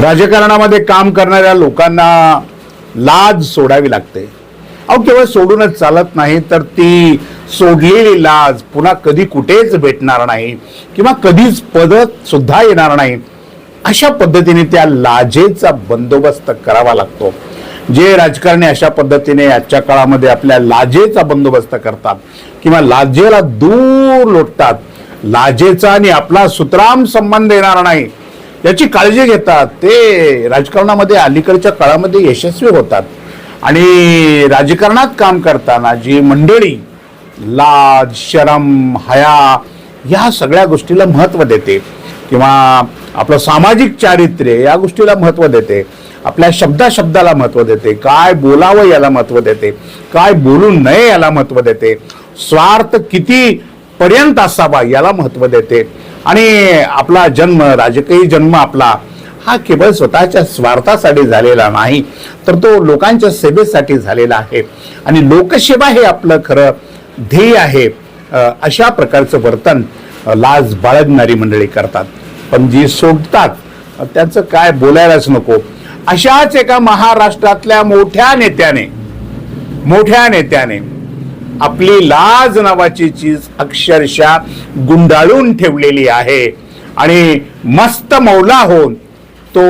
राजकारणामध्ये काम करणाऱ्या लोकांना लाज सोडावी लागते. अहो केवळ सोडूनच चालत नाही तर ती सोडलेली लाज पुन्हा कधी कुठेच भेटणार नाही किंवा कधीच पदत सुद्धा येणार नाही. अशा पद्धतीने त्या लाजेचा बंदोबस्त करावा लागतो. जे राजकारणी अशा पद्धतीने आजच्या काळामध्ये आपल्या लाजेचा बंदोबस्त करतात किंवा लाजेला दूर लोटतात लाजेचा आणि आपला सुतराम संबंध येणार नाही. याची काळजी घेतात. ते राजकारणामध्ये अलीकडच्या काळामध्ये यशस्वी होतात. आणि राजकारणात काम करताना जी मंडळी लाज शरम हया या सगळ्या गोष्टीला महत्त्व देते. किंवा आपलं सामाजिक चारित्र्य या गोष्टीला महत्त्व देते. आपल्या शब्दा शब्दाला महत्त्व देते. काय बोलावं याला महत्त्व देते. काय बोलू नये याला महत्त्व देते. स्वार्थ किती पर्यंत असावा याला महत्त्व देते. आणि आपला जन्म राजकीय जन्म आपला हा केवळ स्वतःच्या स्वार्थासाठी झालेला नाही तर तो लोकांच्या सेवेसाठी झालेला आहे. आणि लोकसेवा हे आपलं खरं ध्येय आहे. अशा प्रकारचं वर्तन लाज बाळगणारी मंडळी करतात. पण जी सोडतात त्याचं त्यांचं काय बोलायलाच नको. अशाच एका महाराष्ट्रातल्या मोठ्या नेत्याने मोठ्या नेत्याने आपली लाज नावाची चीज अक्षरशः गुंडाळून ठेवलेली आहे. आणि मस्त मौला होऊन तो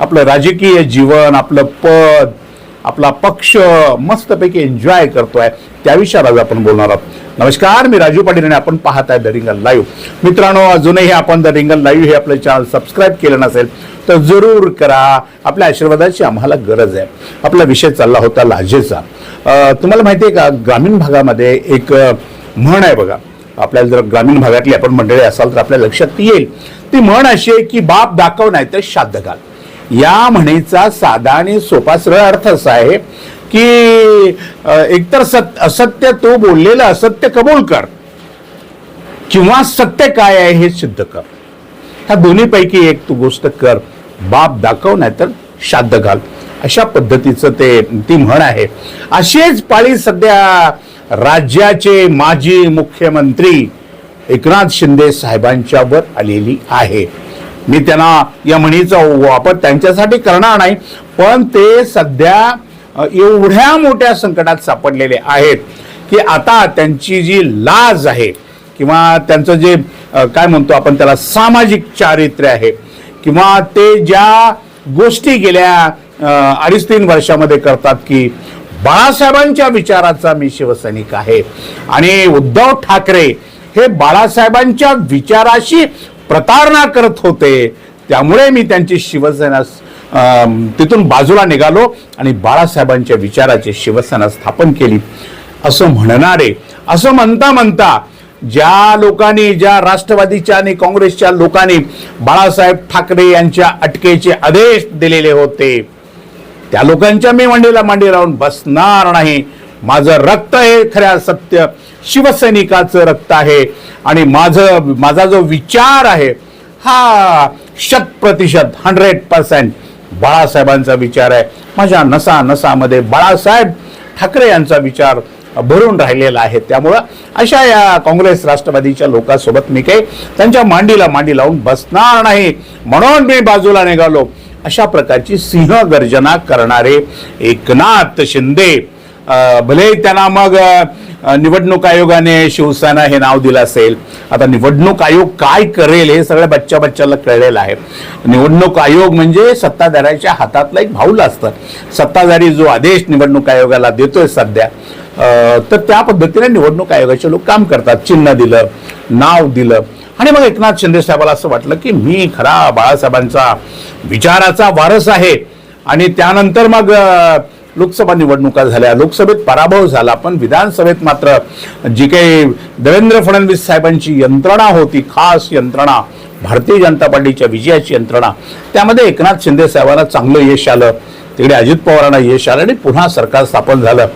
आपलं राजकीय जीवन आपलं पद आपला पक्ष मस्तपैकी एन्जॉय करतोय. त्या विषयावर आज आपण बोलणार आहोत. नमस्कार मी राजू पाटील आणि आपण पाहत आहे द रिंगल लाईव्ह मित्रांनो अजूनही आपण द रिंगल लाईव्ह हे आपलं चॅनल सबस्क्राईब केलं नसेल तर जरूर करा. आपल्या आशीर्वादाची आम्हाला गरज आहे. आपला विषय चालला होता लाजेचा. तुम्हाला माहिती आहे का ग्रामीण भागामध्ये एक म्हण आहे बघा. आपल्याला जर ग्रामीण भागातली आपण मंडळी असाल तर आपल्या लक्षात येईल. ती म्हण अशी आहे की बाप दाखव नाही तर श्राद्ध घाल. या म्हणीचा साधा आणि सोपा सरळ अर्थ असा आहे की एकतर सत असत्य तो बोललेलं असत्य कबूल कर. किंवा सत्य काय आहे हे सिद्ध कर. ह्या दोन्हीपैकी एक तू गोष्ट कर. बाप दाखव नाही तर श्राद्ध घाल. अशा पद्धतीचं ते ती म्हण आहे. अशीच पाळी सध्या राज्याचे माजी मुख्यमंत्री एकनाथ शिंदे साहेबांच्यावर आलेली आहे. मी त्यांना या म्हणीचा वापर त्यांच्यासाठी करणार नाही पण ते सध्या एवढ्या मोठ्या संकटात सापडलेले आहेत की आता त्यांची जी लाज आहे किंवा त्यांचं जे काय म्हणतो आपण त्याला सामाजिक चारित्र्य आहे किंवा ते ज्या गोष्टी गेल्या अडीच तीन वर्षामध्ये करतात की बाळासाहेबांच्या विचाराचा मी शिवसैनिक आहे. आणि उद्धव ठाकरे हे बाळासाहेबांच्या विचाराशी प्रतारणा करत होते. त्यामुळे मी त्यांची शिवसेना तिथून बाजूला निघालो आणि बाळासाहेबांच्या विचाराची शिवसेना स्थापन केली. असं म्हणणारे असं म्हणता म्हणता ज्या लोकांनी ज्या राष्ट्रवादीच्या आणि काँग्रेसच्या लोकांनी बाळासाहेब ठाकरे यांच्या अटकेचे आदेश दिलेले होते त्या लोकांच्या मी मांडीला मांडी लावून बसणार नाही. माझं रक्त हे खऱ्या सत्य शिवसैनिकाचं रक्त आहे आणि माझं माझा जो विचार आहे हा शत प्रतिशत हंड्रेड पर्सेंट बाळासाहेबांचा विचार आहे. माझ्या नसा नसामध्ये बाळासाहेब ठाकरे यांचा विचार भरून राहिलेला आहे. त्यामुळं अशा या काँग्रेस राष्ट्रवादीच्या लोकांसोबत मी काही त्यांच्या मांडीला मांडी लावून बसणार नाही. म्हणून मी बाजूला निघालो. अशा प्रकारची सिंह गर्जना करणारे एकनाथ शिंदे भले त्यांना मग निवडणूक आयोगाने शिवसेना हे नाव दिलं असेल. आता निवडणूक आयोग काय करेल हे सगळ्या बच्चा बच्चाला कळलेलं आहे. निवडणूक आयोग म्हणजे सत्ताधाऱ्याच्या हातातलं एक भाऊल असतं. सत्ताधारी जो आदेश निवडणूक आयोगाला देतोय सध्या तर त्या पद्धतीने निवडणूक आयोगाचे लोक काम करतात. चिन्ह दिलं नाव दिलं. आणि मग एकनाथ शिंदे साहेबाला असं वाटलं की मी खरा बाळासाहेबांचा विचाराचा वारस आहे. आणि त्यानंतर मग लोकसभा निवडणुका झाल्या लोकसभेत पराभव झाला पण विधानसभेत मात्र जी काही देवेंद्र फडणवीस साहेबांची यंत्रणा होती खास यंत्रणा भारतीय जनता पार्टीच्या विजयाची यंत्रणा त्यामध्ये एकनाथ शिंदे साहेबांना चांगलं यश आलं तिकडे अजित पवारांना यश आलं आणि पुन्हा सरकार स्थापन झालं.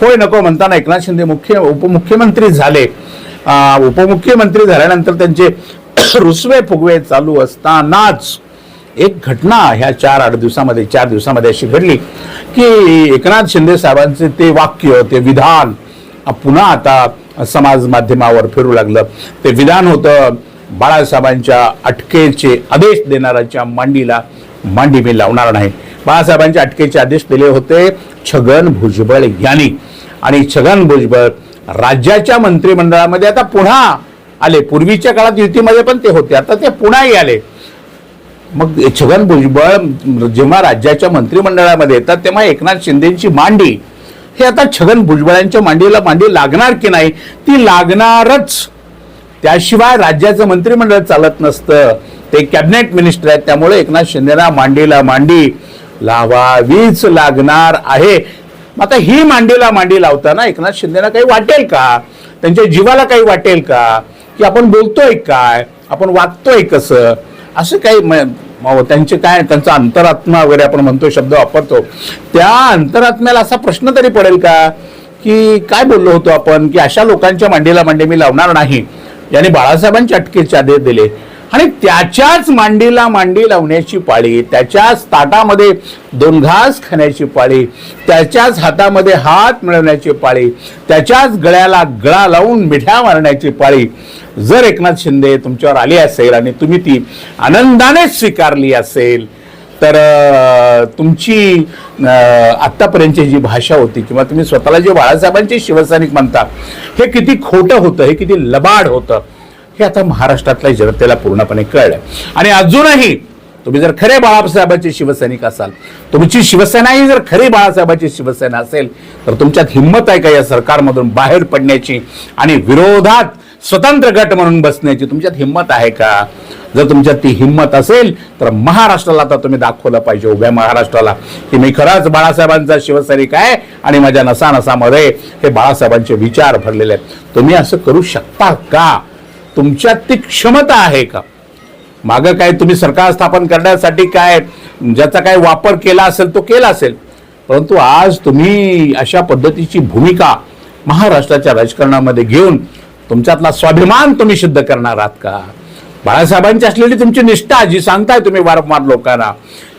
होय नको म्हणताना एकनाथ शिंदे मुख्य उपमुख्यमंत्री झाले. उपमुख्यमंत्री झाल्यानंतर त्यांचे रुसवे फुगवे चालू असतानाच एक घटना ह्या चार आठ दिवसामध्ये चार दिवसामध्ये अशी घडली की एकनाथ शिंदे साहेबांचे ते वाक्य ते विधान पुन्हा आता समाज माध्यमावर फिरू लागलं. ते विधान होतं बाळासाहेबांच्या अटकेचे आदेश देणाऱ्याच्या मांडीला मांडी मी लावणार नाही. बाळासाहेबांच्या अटकेचे आदेश दिले होते छगन भुजबळ यांनी. आणि छगन भुजबळ राज्याच्या मंत्रिमंडळामध्ये आता पुन्हा आले. पूर्वीच्या काळात युतीमध्ये पण ते होते. आता ते पुन्हाही आले. मग छगन भुजबळ जेव्हा राज्याच्या मंत्रिमंडळामध्ये येतात तेव्हा एकनाथ शिंदेची मांडी हे आता छगन भुजबळांच्या मांडीला मांडी लागणार की नाही? ती लागणारच. त्याशिवाय राज्याचं मंत्रिमंडळ चालत नसतं. ते कॅबिनेट मिनिस्टर आहेत त्यामुळे एकनाथ शिंदेना मांडीला मांडी लावावीच लागणार आहे. मग आता ही मांडीला मांडी लावताना एकनाथ शिंदेना काही वाटेल का? त्यांच्या जीवाला काही वाटेल का? की आपण बोलतोय काय? आपण वागतोय कसं? असं काही म- त्यांचे काय त्यांचा अंतरात्मा वगैरे आपण म्हणतो शब्द वापरतो. त्या अंतरात्म्याला असा प्रश्न तरी पडेल का? की काय बोललो होतो आपण? की अशा लोकांच्या मांडीला मांडी मी लावणार नाही. याने बाळासाहेबांचे अटकेचे आदेश दिले. आणि त्याच्याच मांडीला मांडी लावण्याची पाळी त्याच्याच ताटामध्ये दोन घास खाण्याची पाळी त्याच्याच हातामध्ये हात मिळवण्याची पाळी त्याच्याच गळ्याला गळा लावून मिठ्या मारण्याची पाळी. जर एकनाथ शिंदे तुमच्यावर आली असेल आणि तुम्ही ती आनंदाने स्वीकारली असेल तर तुमची आत्तापर्यंतची जी भाषा होती किंवा तुम्ही स्वतःला जे बाळासाहेबांचे शिवसैनिक म्हणता हे किती खोटं होतं हे किती लबाड होतं. हे आता महाराष्ट्रातल्या जनतेला पूर्णपणे कळलं आणि अजूनही तुम्ही जर खरे बाळासाहेबांचे शिवसैनिक असाल तुमची शिवसेना ही जर खरी बाळासाहेबांची शिवसेना असेल तर तुमच्यात हिंमत आहे का या सरकारमधून बाहेर पडण्याची आणि विरोधात स्वतंत्र गट म्हणून बसण्याची? तुमच्यात हिंमत आहे का? जर तुमच्यात ती हिंमत असेल तर महाराष्ट्राला आता तुम्ही दाखवलं पाहिजे उभ्या महाराष्ट्राला की मी खरंच बाळासाहेबांचा शिवसैनिक आहे आणि माझ्या नसानसामध्ये हे बाळासाहेबांचे विचार भरलेले आहेत. तुम्ही असं करू शकता का? तुमच्यात ती क्षमता आहे का? मागं काय तुम्ही सरकार स्थापन करण्यासाठी काय ज्याचा काय वापर केला असेल तो केला असेल. परंतु आज तुम्ही अशा पद्धतीची भूमिका महाराष्ट्राच्या राजकारणामध्ये घेऊन तुमच्यातला स्वाभिमान तुम्ही सिद्ध करणार आहात का? बाळासाहेबांची असलेली तुमची निष्ठा जी सांगताय तुम्ही वारंवार लोकांना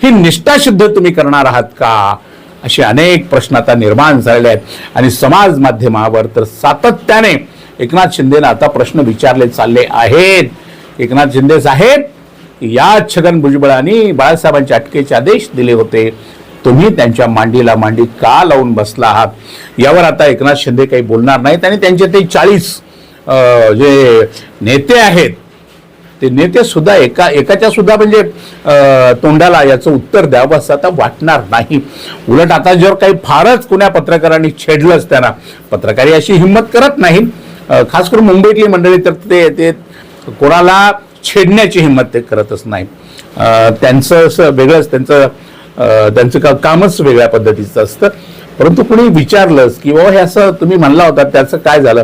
ही निष्ठा सिद्ध तुम्ही करणार आहात का? असे अनेक प्रश्न आता निर्माण झालेले आहेत. आणि समाज माध्यमावर तर सातत्याने एकनाथ शिंदेनं आता प्रश्न विचारले चालले आहेत. एकनाथ शिंदे साहेब या छगन भुजबळांनी बाळासाहेबांचे अटकेचे आदेश दिले होते. तुम्ही त्यांच्या मांडीला मांडी का लावून बसला आहात? यावर आता एकनाथ शिंदे काही बोलणार नाहीत आणि त्यांचे ते चाळीस जे नेते आहेत ते नेते सुद्धा एका एकाच्या सुद्धा म्हणजे तोंडाला याचं उत्तर द्यावं असं आता वाटणार नाही. उलट आता जर काही फारच कुण्या पत्रकारांनी छेडलंच त्यांना पत्रकारी अशी हिंमत करत नाही खास करून मुंबईतली मंडळी तर ते ते कोणाला छेडण्याची हिंमत ते करतच नाही. त्यांचं असं वेगळंच त्यांचं त्यांचं का कामच वेगळ्या पद्धतीचं असतं. परंतु कुणी विचारलंच की बाबा हे असं तुम्ही म्हणला होता त्याचं काय झालं?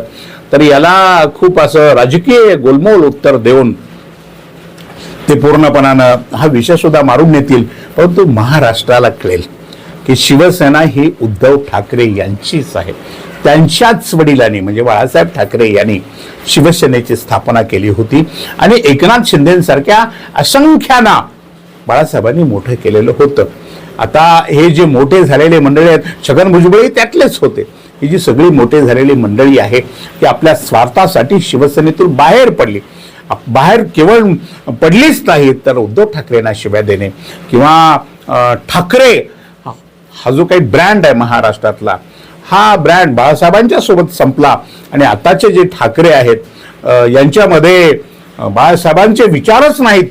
तर याला खूप असं राजकीय गोलमोल उत्तर देऊन ते पूर्णपणानं हा विषय सुद्धा मारून नेतील. परंतु महाराष्ट्राला कळेल. की शिवसेना ही उद्धव ठाकरे यांचीच आहे. त्यांच्याच वडिलांनी म्हणजे बाळासाहेब ठाकरे यांनी शिवसेनेची स्थापना केली होती. आणि एकनाथ शिंदेसारख्या असंख्याना बाळासाहेबांनी मोठं केलेलं होतं. आता हे जे मोठे झालेले मंडळी आहेत छगन भुजबळही त्यातलेच होते. ही जी सगळी मोठे झालेली मंडळी आहे ती आपल्या स्वार्थासाठी शिवसेनेतून बाहेर पडली. बाहेर केवळ पडलीच नाही तर उद्धव ठाकरेंना शिव्या देणे किंवा ठाकरे हा- जो काही ब्रँड आहे महाराष्ट्रातला हा ब्रँड बाळासाहेबांच्या सोबत संपला आणि आताचे जे ठाकरे आहेत यांच्यामध्ये बाळासाहेबांचे विचारच नाहीत.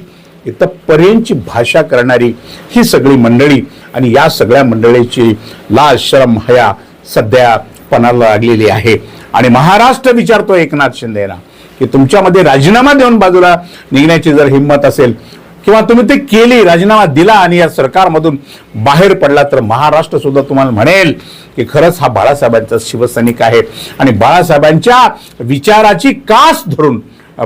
इथपर्यंतची भाषा करणारी ही सगळी मंडळी आणि या सगळ्या मंडळीची लाल श्रम हया सध्या पणाला लागलेली आहे. आणि महाराष्ट्र विचारतो एकनाथ शिंदेना की तुमच्यामध्ये राजीनामा देऊन बाजूला निघण्याची जर हिंमत असेल किंवा तुम्ही ते केली राजीनामा दिला आणि या सरकारमधून बाहेर पडला तर महाराष्ट्र सुद्धा तुम्हाला म्हणेल की खरंच हा बाळासाहेबांचा शिवसैनिक आहे. आणि बाळासाहेबांच्या विचाराची कास धरून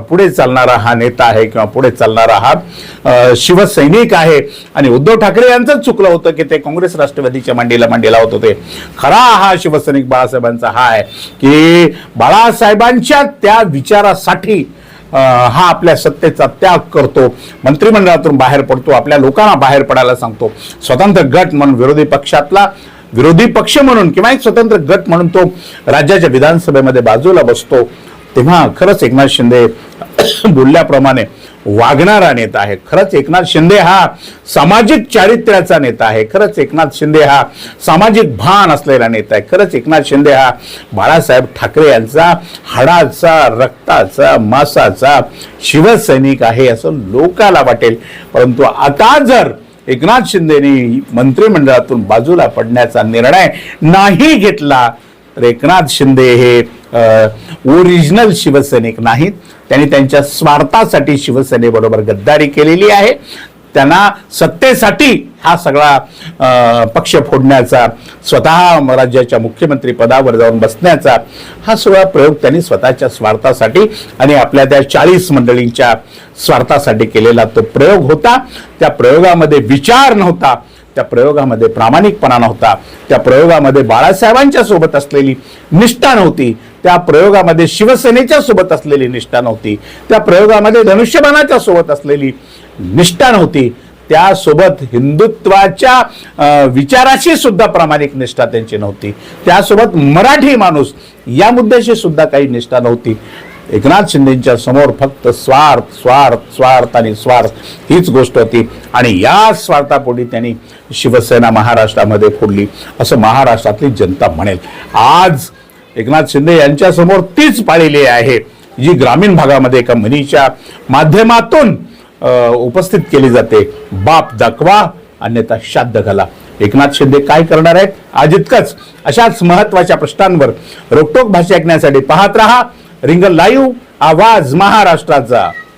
पुढे चालणारा हा नेता आहे किंवा पुढे चालणारा हा शिवसैनिक आहे. आणि उद्धव ठाकरे यांचंच चुकलं होतं की ते काँग्रेस राष्ट्रवादीच्या मांडीला मांडीला होत होते. खरा हा शिवसैनिक बाळासाहेबांचा हा आहे की बाळासाहेबांच्या त्या विचारासाठी हा आपल्या सत्तेचा त्याग करतो. मंत्रिमंडळातून बाहेर पडतो आपल्या लोकांना बाहेर पडायला सांगतो. स्वतंत्र गट म्हणून विरोधी पक्षातला विरोधी पक्ष म्हणून किंवा एक स्वतंत्र गट म्हणून तो राज्याच्या विधानसभेमध्ये बाजूला बसतो. तेव्हा खरंच एकनाथ शिंदे बोलल्याप्रमाणे वागणारा नेता आहे. खरंच एकनाथ शिंदे हा सामाजिक चारित्र्याचा नेता आहे. खरंच एकनाथ शिंदे हा सामाजिक भान असलेला नेता आहे. खरंच एकनाथ शिंदे हा बाळासाहेब ठाकरे यांचा हाडाचा रक्ताचा मासाचा शिवसैनिक आहे असं लोकाला वाटेल. परंतु आता जर एकनाथ शिंदेनी मंत्रिमंडळातून बाजूला पडण्याचा निर्णय नाही घेतला तर एकनाथ शिंदे हे ओरिजिनल शिवसैनिक नाहीत. त्यांनी त्यांच्या स्वार्थासाठी शिवसेनेबरोबर गद्दारी केलेली आहे. त्यांना सत्तेसाठी हा सगळा पक्ष फोडण्याचा स्वतः राज्याच्या मुख्यमंत्री पदावर जाऊन बसण्याचा हा सगळा प्रयोग त्यांनी स्वतःच्या स्वार्थासाठी आणि आपल्या त्या चाळीस मंडळींच्या स्वार्थासाठी केलेला तो प्रयोग होता. त्या प्रयोगामध्ये विचार नव्हता. त्या प्रयोगामध्ये प्रामाणिकपणा नव्हता. त्या प्रयोगामध्ये बाळासाहेबांच्या सोबत असलेली निष्ठा नव्हती. त्या प्रयोगामध्ये शिवसेनेच्या सोबत असलेली निष्ठा नव्हती. त्या प्रयोगामध्ये धनुष्यबाणाच्या सोबत असलेली निष्ठा नव्हती. त्यासोबत हिंदुत्वाच्या विचाराशी सुद्धा प्रामाणिक निष्ठा त्यांची नव्हती. त्यासोबत मराठी माणूस या मुद्द्याशी सुद्धा काही निष्ठा नव्हती. एकनाथ शिंदेच्या समोर फक्त स्वार्थ स्वार्थ स्वार्थ आणि स्वार्थ हीच गोष्ट होती. आणि या स्वार्थापोटी त्यांनी शिवसेना महाराष्ट्रामध्ये फोडली. असं महाराष्ट्रातली जनता म्हणेल. आज एकनाथ शिंदे यांच्यासमोर तीच पाळलेली आहे जी ग्रामीण भागामध्ये एका म्हणीच्या माध्यमातून उपस्थित केली जाते. बाप दाखवा अन्यथा श्राद्ध घाला. एकनाथ शिंदे काय करणार आहेत? आज इतकंच. अशाच महत्त्वाच्या प्रश्नांवर रोकटोक भाषा ऐकण्यासाठी पाहत रहा. रिंगल लाईव्ह आवाज महाराष्ट्राचा.